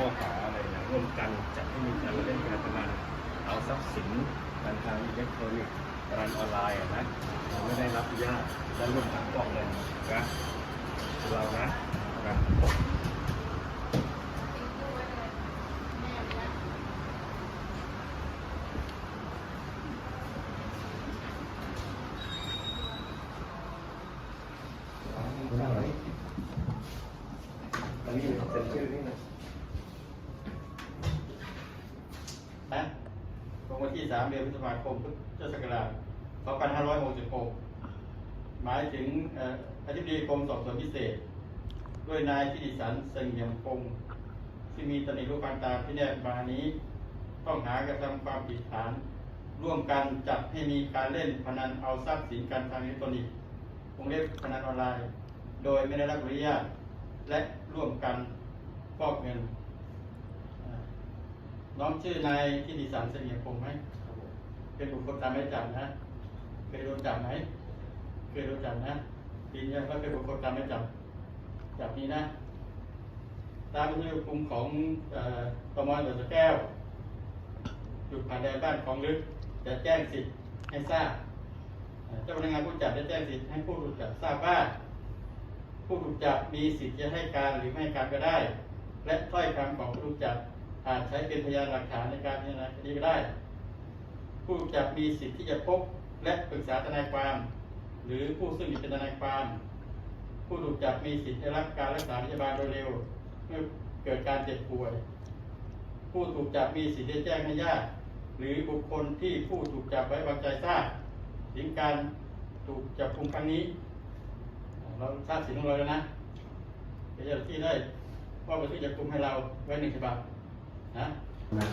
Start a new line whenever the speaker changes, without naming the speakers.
ข้อหาอะไรนะร่วมกันจัดให้มีการเล่นการพนันเอาทรัพย์สินการทางอิเล็กทรอนิกส์การออนไลน์นะเราไม่ได้รับอนุญาตและร่วมกันฟอกเงินนะเรานะนะอันนี้เซ็นชื่อนี่นะ
นะ ลงวันที่ 3 เดือนพฤษภาคมพุทธศักราช2566 หมายถึงออธิบดีกรมสอบสวนพิเศษ ด้วยนายทิติสันเสงี่ยมพงศ์ที่มีตำแหนิรูปการตามที่แนบมานี้ ต้องหากระทำความผิดฐาน ร่วมกันจัดให้มีการเล่นพนันเอาทรัพย์สินการทางอิเล็กทรอนิกส์วงเล็บพนันออนไลน์ โดยไม่ได้รับอนุญาตและร่วมกันฟอกเงิน น้องชื่อนายทิติสันเสงี่ยมพงศ์ไหมเป็นบุคคลตามหมายจับนะ เคยโดนจับไหมเคยโดนจับนะยืนยันว่าเป็นบุคคลตามหมายจับจับนี้นะ ตามที่คุมของตมตสแก้วจุดผ่านแดนบ้านของลึกจะแจ้งสิทธิ์ให้ทราบเอ่อเจ้าพนักงานผู้จับได้แจ้งสิทธิ์ให้ผู้ถูกจับทราบว่าผู้ถูกจับมีสิทธิ์จะให้การหรือไม่ให้การก็ได้ และถ้อยคำของผู้ถูกจับ อาจใช้เป็นพยานหลักฐานในการพิจารณาคดีก็ได้ ผู้ถูกจับมีสิทธิ์ที่จะพบและปรึกษาทนายความ หรือผู้ซึ่งเป็นทนายความ ผู้ถูกจับมีสิทธิ์ได้รับการรักษาพยาบาลโดยเร็ว เมื่อเกิดการเจ็บป่วย ผู้ถูกจับมีสิทธิ์ได้แจ้งให้ญาติหรือบุคคลที่ผู้ถูกจับไว้วางใจทราบถึงการถูกจับกุมครั้งนี้ เราทราบสิทธิ์ของเราแล้วนะเดี๋ยวเจ้าหน้าที่ได้มอบบันทึกจับกุมให้เราไว้หนึ่งฉบับ นะ
นะ